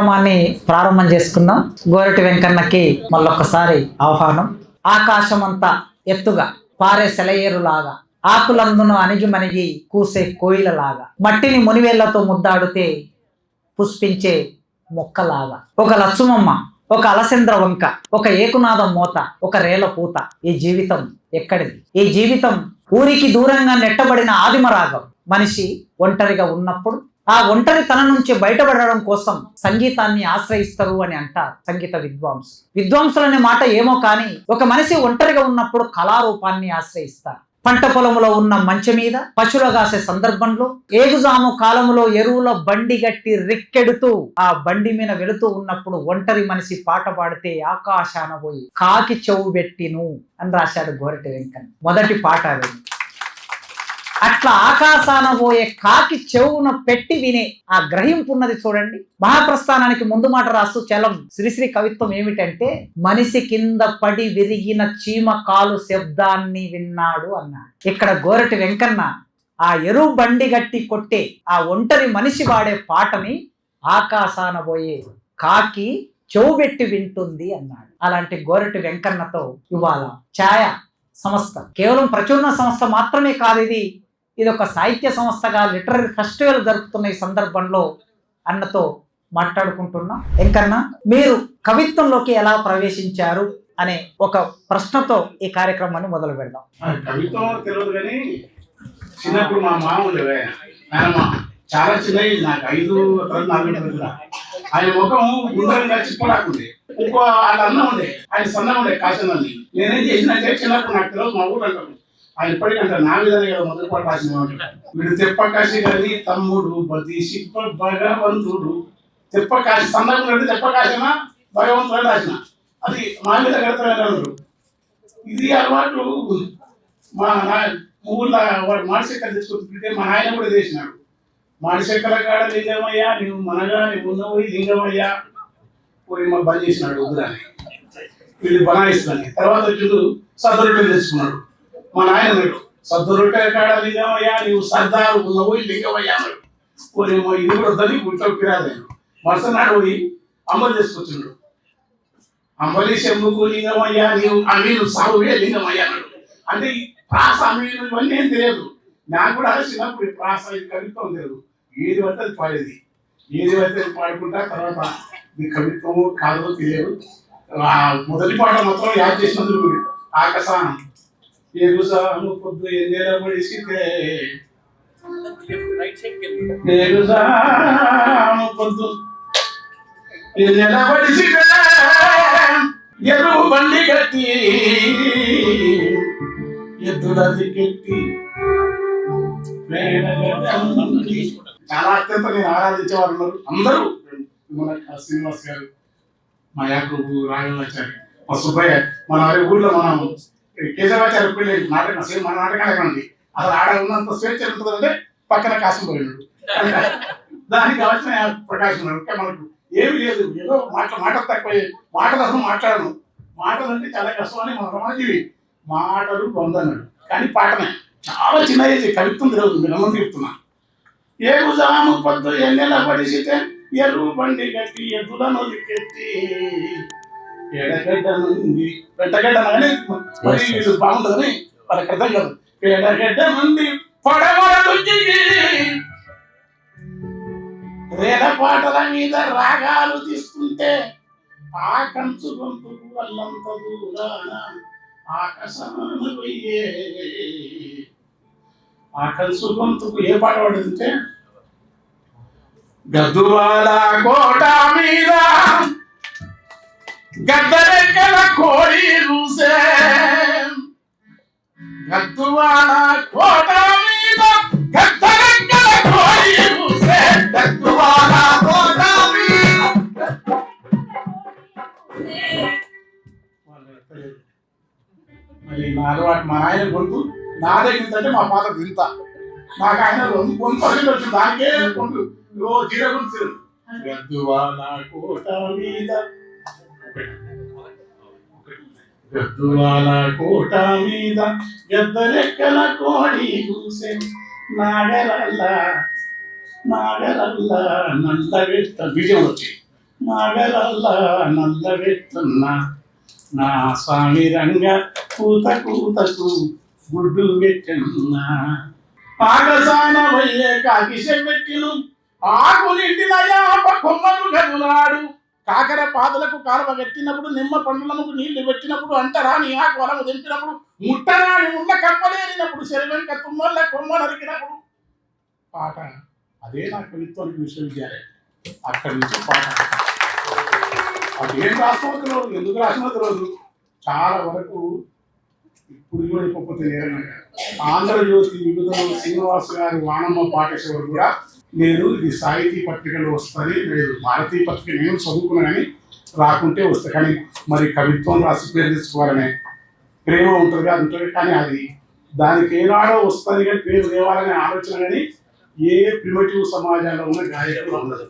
కార్యక్రమాన్ని ప్రారంభం చేసుకుందాం. గోరటి వెంకన్నకి మళ్ళొక్కసారి ఆహ్వానం. ఆకాశమంతా ఎత్తుగా పారే సెలయేరులాగా ఆకులందును అణిగిమణిగి కూసే కోయిలలాగా మట్టిని మునివేళ్ళతో ముద్దాడితే పుష్పించే మొక్కలాగా. ఒక లచ్చుమమ్మ ఒక అలసంద్ర వంక ఒక ఏకునాదం మోత ఒక రేల పూత ఈ జీవితం ఎక్కడిది? ఈ జీవితం ఊరికి దూరంగా నెట్టబడిన ఆదిమ రాగం మనిషి ఒంటరిగా ఉన్నప్పుడు ఆ ఒంటరితనం నుంచి బయటపడడం కోసం సంగీతాన్ని ఆశ్రయిస్తారు అని అంటారు సంగీత విద్వాంసులు. విద్వాంసులు అనే మాట ఏమో కానీ ఒక మనిషి ఒంటరిగా ఉన్నప్పుడు కళారూపాన్ని ఆశ్రయిస్తారు. పంట పొలంలో ఉన్న మంచె మీద పశువుల కాసే సందర్భంలో ఏగుజాము కాలంలో ఎరువుల బండి గట్టి రెక్కెడుతూ ఆ బండి మీద వెళుతూ ఉన్నప్పుడు ఒంటరి మనిషి పాట పాడితే ఆకాశాన పోయి కాకి చెవు పెట్టిను అని రాశాడు గోరటి వెంకన్న. మొదటి పాట అది. అట్లా ఆకాశాన పోయే కాకి చెవున పెట్టి వినే ఆ గ్రహింపు ఉన్నది చూడండి. మహాప్రస్థానానికి ముందు మాట రాస్తూ చలం శ్రీశ్రీ కవిత్వం ఏమిటంటే మనిషి కింద పడి విరిగిన చీమ కాలు శబ్దాన్ని విన్నాడు అన్నాడు. ఇక్కడ గోరటి వెంకన్న ఆ ఎరువు బండి గట్టి కొట్టే ఆ ఒంటరి మనిషి వాడే పాటని ఆకాశాన పోయే కాకి చెవుబెట్టి వింటుంది అన్నాడు. అలాంటి గోరటి వెంకన్నతో ఇవాళ ఛాయ సంస్థ కేవలం ప్రచురణ సంస్థ మాత్రమే కాదు ఇది. ఇది ఒక సాహిత్య సంస్థగా లిటరీ ఫెస్టివల్ జరుపుతున్న ఈ సందర్భంలో అన్నతో మాట్లాడుకుంటున్నాం. ఎంకన్నా మీరు కవిత్వంలోకి ఎలా ప్రవేశించారు అనే ఒక ప్రశ్నతో ఈ కార్యక్రమాన్ని మొదలు పెడదాం. కవిత్వం తెలియదు కానీ చిన్నప్పుడు మా మామ ఉండేవి నాయనమ్మ చాలా చిన్నవి నాకు ఐదు తరగతి నాలుగు ఆయన ముఖం గుండ్రంగా చిప్పలాకుంది ఇంకో వాళ్ళ అన్నం ఉండే ఆయన సన్నం ఉండే కాశీ నేనేం చేసినంటే చిన్నప్పుడు నాకు తెలియదు మా ఊరు ఆయన ఇప్పటికంటే నా విధానం కదా మొదటి పాట రాసిన వీడు తెప్పకాశి కానీ తమ్ముడు బతి శిప్ప భగవంతుడు. తెప్పకాశి సందర్భం అంటే తెప్పకాశన? భగవంతుడు రాసిన. అది మా మీద కడతారు ఇది అలవాటు మా నా- ఊళ్ళో వాడు మాడిశెక్కలు తెచ్చుకుంటుంటే మా ఆయన కూడా చేసినాడు. మాడిశెక్కల కాడ లింగమయ్యా నువ్వు మనగా నువ్వు ఉన్నవు లింగమయ్యా. పోయి మా బంద్ చేసినాడు ఉగ్రాన్ని వీళ్ళు బనాయిస్తున్నాను తర్వాత వచ్చి సదరుడు రొట్టెలు తెచ్చుకున్నాడు మా నాయన అన్నాడు సద్ద కాడ లింగమయ్యా నువ్వు సర్దారు నువ్వు లింగమయ్యా అన్నాడు ఇది కూడా వద్దని గుంట్లో పిరాదాను మరుసనాడు పోయి అమలు చేసుకొచ్చిండు. అంబలి శంభుకు లింగమయ్యా నీవు అమీను సాగువే లింగమయ్యా అంటే ఈ ప్రాస అమీను ఇవన్నీ ఏం తెలియదు. నాకు కూడా చిన్నప్పుడు ఈ ప్రాస కవిత్వం తెలియదు. ఏది పడితే అది పాడేది. ఏది పడితే అది పాడుకుంటా తర్వాత ఇది కవిత్వము కాదో తెలియదు. ఆ మొదటి పాట మాత్రం యాద్ చేసినందుకు ఆకసానం ఎగుసాను పొద్దు ఎన్నెల పడిసితే ఎగుసాను పొద్దు ఎన్నెల పడిసితే ఎరువు బండి కట్టి ఎద్దులది కట్టి చాలా అత్యంత నేను ఆరాధించేవారు ఉన్నారు. అందరూ మన శ్రీనివాస్ గారు మా యాకూబు రాఘవాచారి మా సుబ్బయ్య మన ఊళ్ళో మనం కేశవాచార్య పెళ్ళి నాటకం సేమ్ మన నాటకాలే ఉంది. అసలు ఆడ ఉన్నంత స్వేచ్ఛ ఉంటుందంటే పక్కన కాశం పోయినాడు. దానికి కావాల్సిన ప్రకాశం ఉన్నాడు మనకు ఏమి లేదు. ఏదో మాట మాట తక్కువ. మాటలు అసలు మాట్లాడను. మాటలు అంటే చాలా కష్టం అని మన రమాజీవి మాటలు పొందన్నాడు. కానీ పాటనే. చాలా చిన్న ఏజ్. కవిత్వం తెలియదు. చెప్తున్నా. ఏ ఉజాము పొద్దు ఎన్నెల పడిసితే ఎరువు బండి కట్టి ఎద్దులను కట్టి ఎడగడ్డ నుండి పెట్టగడ్డ అనగానే మరి ఇది బాగుంటుందని వాళ్ళకి అర్థం కాదు. ఎడగడ్డ నుండి పడవల రుచికి రేల పాటల మీద రాగాలు తీసుకుంటే ఆ కంచు గొంతుకు వల్లంత దూరాన ఆకాశాన పోయే. ఆ కంచు గొంతుకు ఏ పాట పడుతుంటే గద్దువాల కోట మీద గద్దరెక్కల కోడి రూసే. గద్దువాడ కోట మీద గద్దరెక్కల కోడి రూసే. గద్దువాడ కోట మీద మరి నా అలవాటు మా ఆయన గొంతు. నా దగ్గర అంటే మా పాత వింత. నాకు ఆయన గొంతు గొంతు పర్సెంట్ వచ్చింది. దానికే గొంతు. ఓ జీరో గొంతు గద్దువాల కోట మీద గద్దువాల కోట మీద గద్దరెక్కల కోడి కూసే నాగరల్ల నాగరల్ల నల్ల బీజం వచ్చి. నాగలల్లా నల్లబెట్టున్న నా స్వామి రంగ కూత కూతకు గుడ్డు పెట్టన్నా. పాగసాన వయ్యే కాకి పెట్టిను ఆకు నిండినయా కొమ్మను గదులాడు కాకర పాదలకు కాలువ కట్టినప్పుడు నిమ్మ పండ్లముకు నీళ్ళు పెట్టినప్పుడు అంటరాని ఆకు వలము దింపినప్పుడు ముట్టరాని ఉన్న కప్పలేరినప్పుడు శరీరంక తుమ్మల్ల కొమ్మ నరికినప్పుడు పాట అదే నా కవిత్వానికి విశ్వవిద్యాలయం. అక్కడి నుంచి పాట అదేం రాసిన తెలియదు ఎందుకు రాసిన తెలియదు చాలా వరకు ఇప్పుడు కూడా ఇవ్వకపోతే ఆంధ్రజ్యోతి విభుదలు శ్రీనివాస్ గారి వానమ్మ పాఠేశ్వరుడు కూడా నేను ఇది సాహితీ పత్రికలో వస్తుంది లేదు భారతీయ పత్రిక నేను చదువుకున్నా కానీ రాకుంటే వస్తాయి కానీ మరి కవిత్వం రాసి పేరు తెచ్చుకోవాలనే ప్రేమ ఉంటుంది అది ఉంటుంది కానీ అది దానికి ఏనాడో వస్తుంది కానీ పేరు తేవాలనే ఆలోచన కానీ ఏ ప్రిమిటివ్ సమాజాల్లో ఉన్న గాయకులు ఉండదు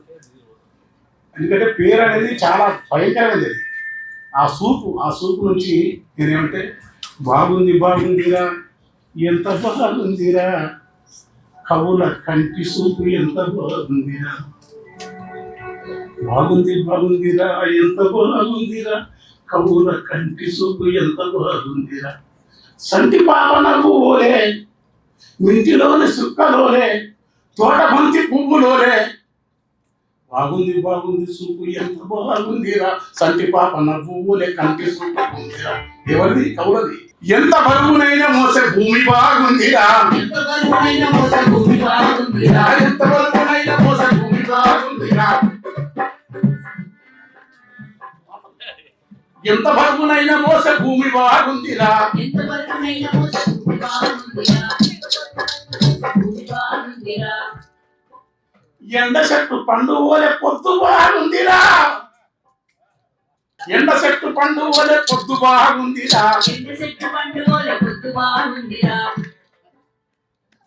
ఎందుకంటే పేరు అనేది చాలా భయంకరమైనది అది. ఆ సూపు ఆ సూపు నుంచి నేనేమంటే బాగుంది బాగుందిరా ఎంత బాగుందిరా కవుల కంటి సూపు ఎంత బాగుందిరా? బాగుంది బాగుందిరా ఎంత బాగుందిరా? కవుల కంటి సూపు ఎంత బాగుందిరా? సంటి పాపనకు ఓలే మింటిలోని సుక్కలోనే తోట బంతి పువ్వులోలే. బాగుంది బాగుంది సూపు ఎంత బాగుందిరా? సంటి పాప నవ్వులే కంటి సూపు ఉందిరా ఎవరిది? కవులది. ఎంత బరువునైనా మోసే భూమి బాగుందిరా. ఎంత ఎంత బరువునైనా మోసే భూమి బాగుందిరా ఎంత బరువునైనా మోసే భూమి బాగుందిరా. ఎండ చెట్టు పండు ఓలే పొద్దు బాగుందిరా. ఎండ చెట్టు పండు ఓలే పొద్దు బాగుందిరా. ఎంత చెట్టు పండుగోలే పొద్దు బాగుందిరా.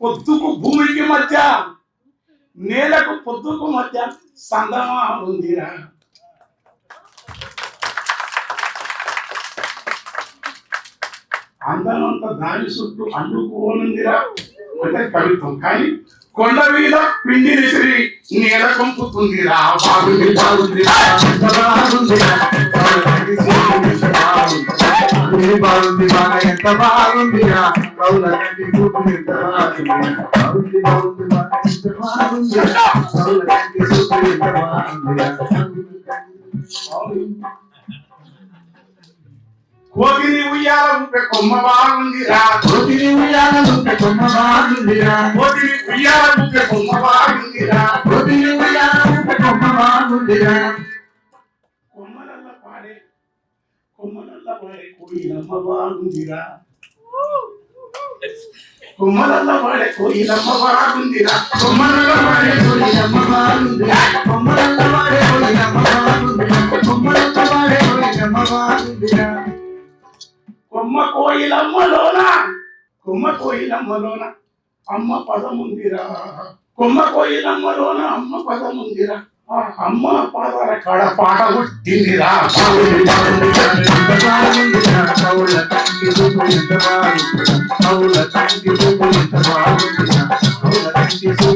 పొద్దుకు భూమికి మధ్య నేలకు పొద్దుకు మధ్య సందమా ఉందిరా అందమంతా దాని చుట్టూ అల్లుకోనుందిరా అంటే కవిత్వం. కానీ కొండ మీద పిండి విసిరి నేల కొంపుతుందిరా బాగుంది బాగుందిరా ఎంత బాగుంది బాగుంది. బాగా ఎంత బాగుందిరా చూపు ఎంత బాగుంది బాగుంది బాగా ఎంత చూపు ఎంత కోకిని ఉయ్యాల ఊపే కొమ్మ బాగుందిరా. కోతిని ఉయ్యాల దుప్ప కొమ్మ బాగుందిరా. కోకిని ఉయ్యాల ఊపే కొమ్మ బాగుందిరా. కోతిని ఉయ్యాల దుప్ప కొమ్మ బాగుందిరా. కొమ్మలల్ల పాడే కొమ్మలల్ల పాడే కోయిలమ్మ బాగుందిరా. కొమ్మలల్ల పాడే కోయిలమ్మ బాగుందిరా. కొమ్మలల్ల పాడే కోయిలమ్మలోన కొమ్మ కోయిలమ్మలోన అమ్మ పదముందిరా. కొమ్మ కోయిలమ్మలోన అమ్మ పదముందిరా. ఆ అమ్మ పాదాల కాడ పాట పుట్టిందిరా బాగుంది బాగుందిరా ఎంత ఎంత బాగుందిరా. ఎంత బాగుందిరా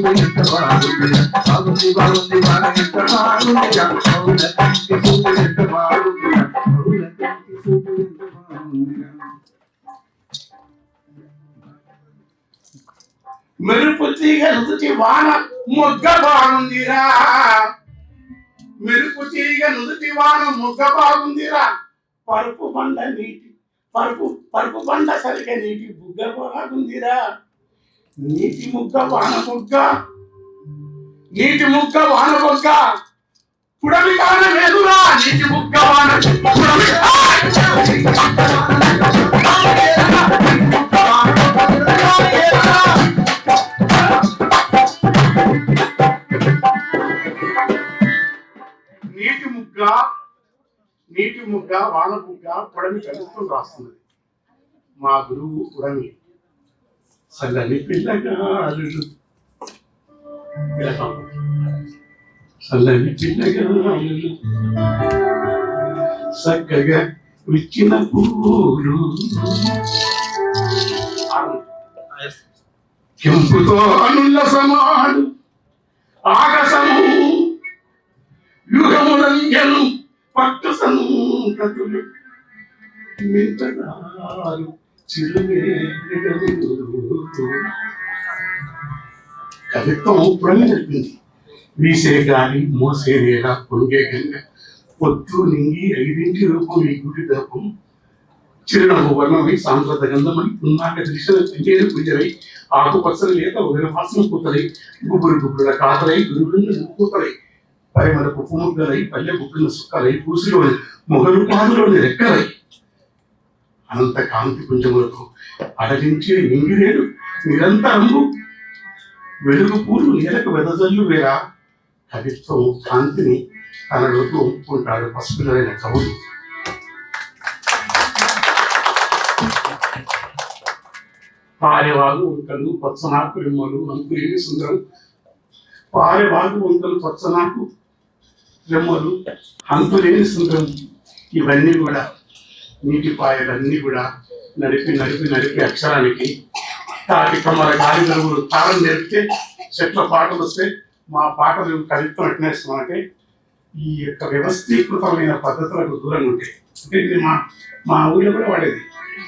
ఎంత బాగుందిరా. బాగుంది బాగుంది బాగా ఎంత బాగుందిరా. ఎంత బాగుందిరా ఎంత మెరుపు తీగ నుదుటి వాన మొగ్గ బాగుందిరా మెరుపు తీగ నుదుటి వాన మొగ్గ బాగుందిరా పరుపు బండ నీటి పరుపు పరుపు బండ సరిగ నీటి బుగ్గ బాగుందిరా నీటి ముగ్గ వాన ముగ్గ నీటి ముగ్గ వాన ముగ్గ. పుడమి కాన వేదురా నీటి ముగ్గ ముగ్గ వాన ముగ్గ పొడమి కలుపుతూ రాస్తున్నది. మా గురువు ఉడమి చల్లని పిల్లగాలు చల్లని పిల్లగాలు చక్కగా విచ్చిన పూలు. కెంపుతో అనుల్ల సమాడు ఆకాశము యుగములంజను పట్టు సంతతులు మింటనారు కవిత్వం పురం చెప్పింది వీసే గాలి మోసే నేల పొంగే గంగ పొత్తు నింగి ఐదింటి రూపం ఈ గుడి దూపం చిరునవ్వు వర్ణమై సాంద్రత గంధమై పున్నాక దిశలు పెంచేరు పూజలై ఆకుపచ్చని లేత ఒక వాసన పూతలై గుబురు గుబురుల కాతలై పై పూతలై పరిమళపు పుముగ్గలై పల్లె బుక్కుల సుక్కలై పూసిలోని మొగలు పాదులోని రెక్కలై. అనంత కాంతి పుంజములకు అడగించే నింగిరేడు నిరంతరము. వెలుగు పూలు నేలకు వెదజల్లు వేరా. కవిత్వం కాంతిని తనలోకి ఒప్పుకుంటాడు పసుపులైన కవులు. పారేవాగు వంకలు పచ్చనాకు రిమ్మలు అంకులేని సుందరం. పారేవాగు వంకలు పచ్చనాకు రెమ్మలు అంతులేని సుందరం ఇవన్నీ కూడా నీటి పాయలన్నీ కూడా నడిపి నడిపి నడిపి అక్షరానికి తాటి కమ్మల గాలి నలుగురు తాళం నేర్పితే చెట్ల పాటలు వస్తే మా పాటలు కవిత్వం ఎట్నేస్తామంటే ఈ యొక్క వ్యవస్థీకృతమైన పద్ధతులకు దూరంగా ఉంటాయి అంటే మా మా ఊళ్ళో కూడా వాడేది.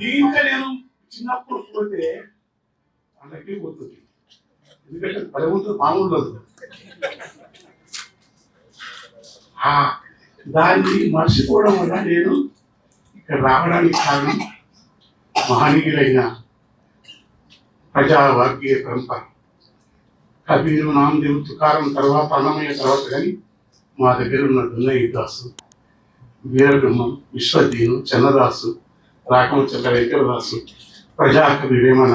దీంట్లో నేను చిన్నప్పుడు పోతే అందరికీ పోతుంది. ఎందుకంటే పది మామూలు దాన్ని మర్చిపోవడం వల్ల నేను ఇక్కడ రావడానికి కారణం మహనీయులైన ప్రజా వర్గీయ పరంపర. కబీరు నామదేవ్ తుకారం తర్వాత అన్నమయ్య తర్వాత కానీ మా దగ్గర ఉన్న దున్నయ్య దాసు వీరబ్రహ్మం విశ్వదీను చన్నదాసు చెల్ల వెంకటదాసు ప్రజాకవి వేమన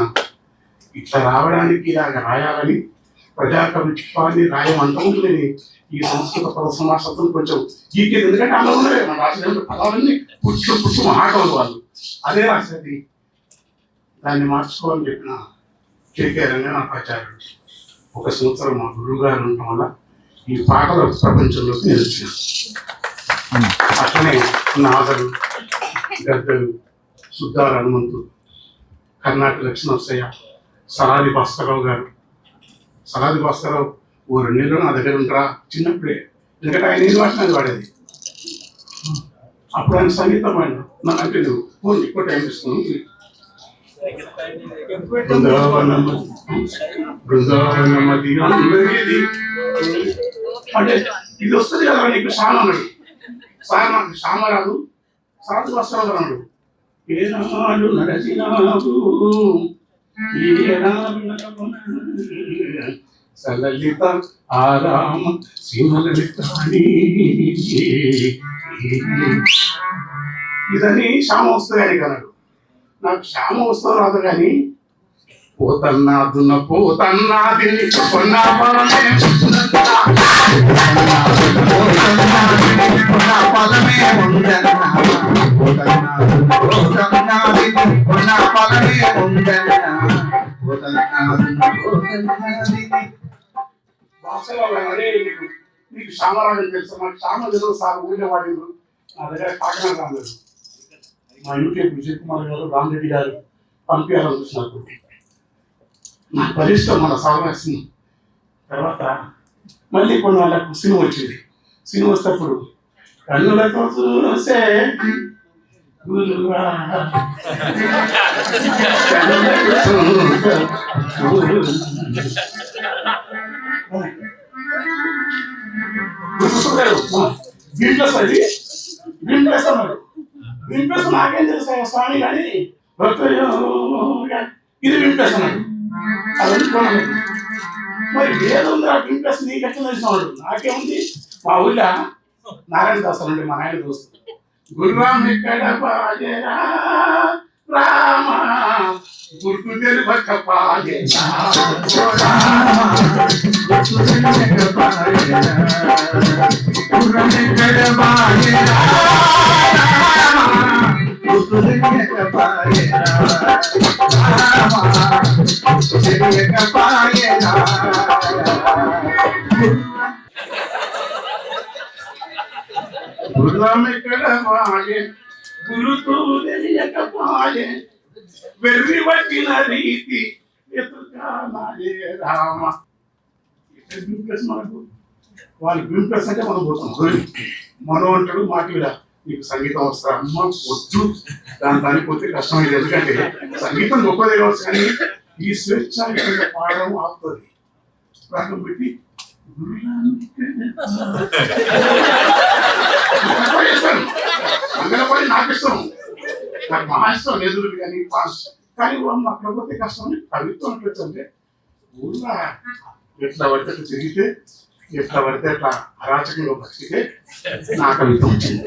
ఇట్లా రావడానికి ఇలాగ రాయాలని ప్రజాకవి ప్రజాకవిత్వాన్ని రాయమంటుంది ఈ సంస్కృత పద సమాసత్వం కొంచెం గీకేది. ఎందుకంటే అందులో ఉన్నదే మన రాసిన పదాలన్నీ పుట్టు పుట్టు మహాకవులు వాళ్ళు. అదే రాసేది దాన్ని మార్చుకోవాలని చెప్పిన కేకే రంగనాథాచార్యుడు. ఒక సంవత్సరం మా గురువు గారు ఉండటం వల్ల ఈ పాటల ప్రపంచంలోకి నేను అట్లనే నాగరు గద్దలు సుద్దాల హనుమంతుడు కర్ణాటక లక్ష్మణయ్య సలాది భాస్కరరావు గారు. సలాది భాస్కరరావు ఓ రెండు నెలలు నా దగ్గర ఉంటారా చిన్నప్పుడే. ఎందుకంటే ఆయన ఏం వాడినా అది వాడేది. అప్పుడు ఆయన సంగీతం ఆయన. నాకంటే నువ్వు ఫోన్ ఎక్కువ టైం ఇస్తున్నాను బృందావనమ బృందావనమది అంటే ఇది వస్తుంది కదా నీకు శ్యామ అన్నాడు శ్యామ శ్యామ రాదు సాధు వస్త్రాలు. అన్నాడు ఏనాడు నడచినాడు సలలిత ఆరామ సింహలలితాని. ఇదని శ్యామ వస్తు గారి అన్నాడు నాకు శ్యామ వస్తుంది రాదు కానీ పోతన్నా దున్న పోతన్నాది కొన్న నీకు శ్యామరాజు తెలుసు మాకు శామరాజు సార్ ఊళ్ళో వాడిండు నా దగ్గర కాకినాడ రాలేదు మా యూట్యూబ్ విజయ్ కుమార్ గారు రామరెడ్డి గారు పంపించాలనుకుంటున్నారు నా పరిష్టం మన సాగరాసిన తర్వాత మళ్ళీ కొన్ని వాళ్ళకు సినిమా వచ్చింది. సినిమా వస్తేప్పుడు కన్నులతో చూసే గురువా. కన్నులతో చూసే అది గింప్లస్ అన్నాడు గింప్లస్ నాకేం తెలుసు స్వామి కానీ ఇది వింప్లస్ అన్నాడు మరి ఏదుంది నాకు ఇంట్రెస్ట్ నీకు ఎట్లా తెలిసినాడు నాకేముంది? మా ఊళ్ళో నారాయణ దాస్ అండి మా నాయన దోస్తు. గురురామ్ ఎక్కడ రామ. గుర్తు తెలియక పాజేరా గుర్రం ఎక్కడ బాజే గురుతూ తెలియక పాజే వెర్రి పట్టిన రీతి ఎత్తుకానాయే రామ ఇక్కడ బింప్లస్ మనకు వాళ్ళు బింప్లస్ అంటే మనం పోతాం హోలీ. మనం అంటాడు మాట మీద నీకు సంగీతం వస్తా అమ్మ వద్దు. దాని దానికి పోతే కష్టమైంది. ఎందుకంటే సంగీతం గొప్పదే కావచ్చు కానీ ఈ స్వేచ్ఛ ఇక్కడ పాడడం ఆపుతుంది. రాగం పెట్టి మంగళపడి నాకు ఇష్టం. నాకు మా ఇష్టం ఎదురు కానీ కానీ వాళ్ళు అక్కడ పోతే కష్టం అని కవిత్వం అంటే ఊళ్ళో ఎట్లా పడితే తిరిగితే ఎట్లా పడితే అట్లా అరాచకంలో బతికితే నాకు కవిత్వం వచ్చింది